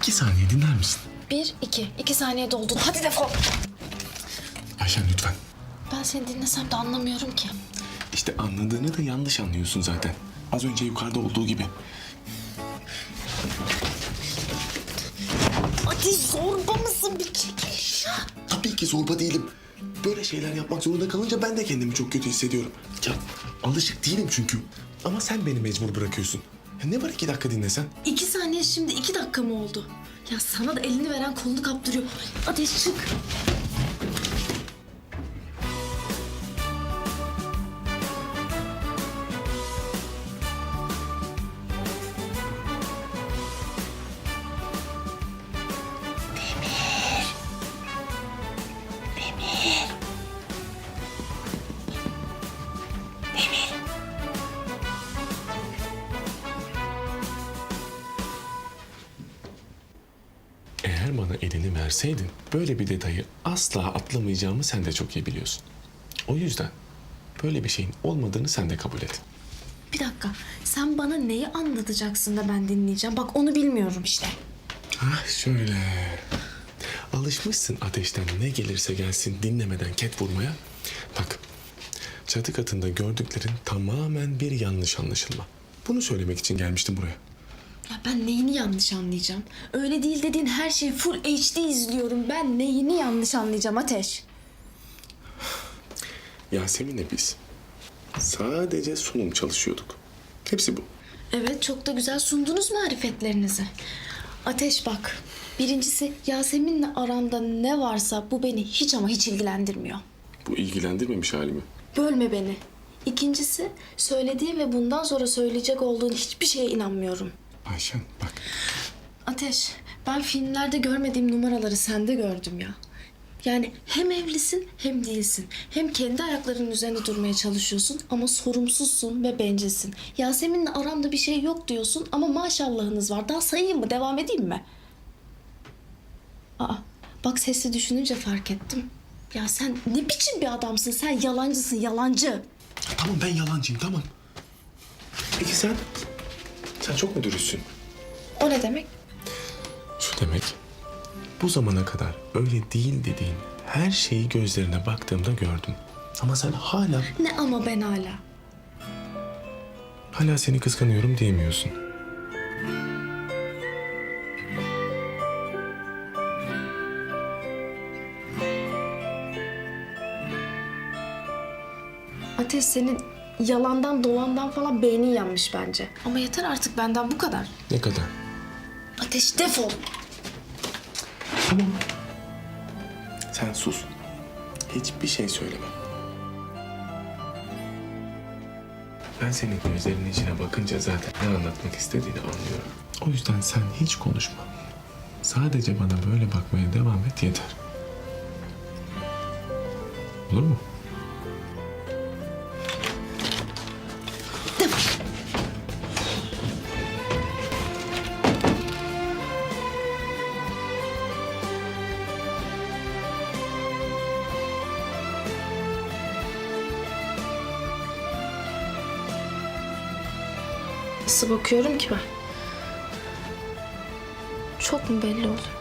iki saniye dinler misin? Bir, iki. İki saniye doldu. Hadi defol. Ayşen lütfen. Ben seni dinlesem de anlamıyorum ki. İşte anladığını da yanlış anlıyorsun zaten. Az önce yukarıda olduğu gibi. Hadi zorba mısın? Bir çekil ya. Tabii ki zorba değilim. Böyle şeyler yapmak zorunda kalınca ben de kendimi çok kötü hissediyorum. Ya alışık değilim çünkü. Ama sen beni mecbur bırakıyorsun. Ne var iki dakika dinlesen? İki saniye şimdi iki dakika mı oldu? Ya sana da elini veren kolunu kaptırıyor. Ateş çık. Eğer bana elini verseydin böyle bir detayı asla atlamayacağımı sen de çok iyi biliyorsun. O yüzden böyle bir şeyin olmadığını sen de kabul et. Bir dakika. Sen bana neyi anlatacaksın da ben dinleyeceğim? Bak onu bilmiyorum işte. Ah şöyle. Alışmışsın ateşten ne gelirse gelsin dinlemeden ket vurmaya. Bak çatı katında gördüklerin tamamen bir yanlış anlaşılma. Bunu söylemek için gelmiştim buraya. Ya ben neyini yanlış anlayacağım? Öyle değil dediğin her şeyi full HD izliyorum. Ben neyini yanlış anlayacağım Ateş? Yasemin'le biz sadece sunum çalışıyorduk. Hepsi bu. Evet çok da güzel sundunuz marifetlerinizi. Ateş bak. Birincisi Yasemin'le aranda ne varsa bu beni hiç ama hiç ilgilendirmiyor. Bu ilgilendirmemiş halimi. Bölme beni. İkincisi söylediği ve bundan sonra söyleyecek olduğun hiçbir şeye inanmıyorum. Ayşen bak Ateş, ben filmlerde görmediğim numaraları sende gördüm ya. Yani hem evlisin hem değilsin. Hem kendi ayaklarının üzerinde durmaya çalışıyorsun ama sorumsuzsun ve bencilsin. Yasemin'le aramda bir şey yok diyorsun ama maşallahınız var. Daha sayayım mı? Devam edeyim mi? Aa, bak sesli düşününce fark ettim. Ya sen ne biçim bir adamsın? Sen yalancısın, yalancı. Tamam ben yalancıyım tamam. Peki sen? Sen çok mu dürüstsün? O ne demek? Şu demek bu zamana kadar öyle değil dediğin her şeyi gözlerine baktığımda gördüm. Ama sen hala Ne ama ben hala. hala seni kıskanıyorum diyemiyorsun. Ateş senin yalandan dolandan falan beynin yanmış bence. Ama yeter artık benden bu kadar. Ne kadar? Ateş defol. Tamam. Sen sus. Hiçbir şey söyleme. Ben senin gözlerinin içine bakınca zaten ne anlatmak istediğini anlıyorum. O yüzden sen hiç konuşma. Sadece bana böyle bakmaya devam et yeter. Olur mu? Nasıl bakıyorum ki ben? Çok mu belli oluyor?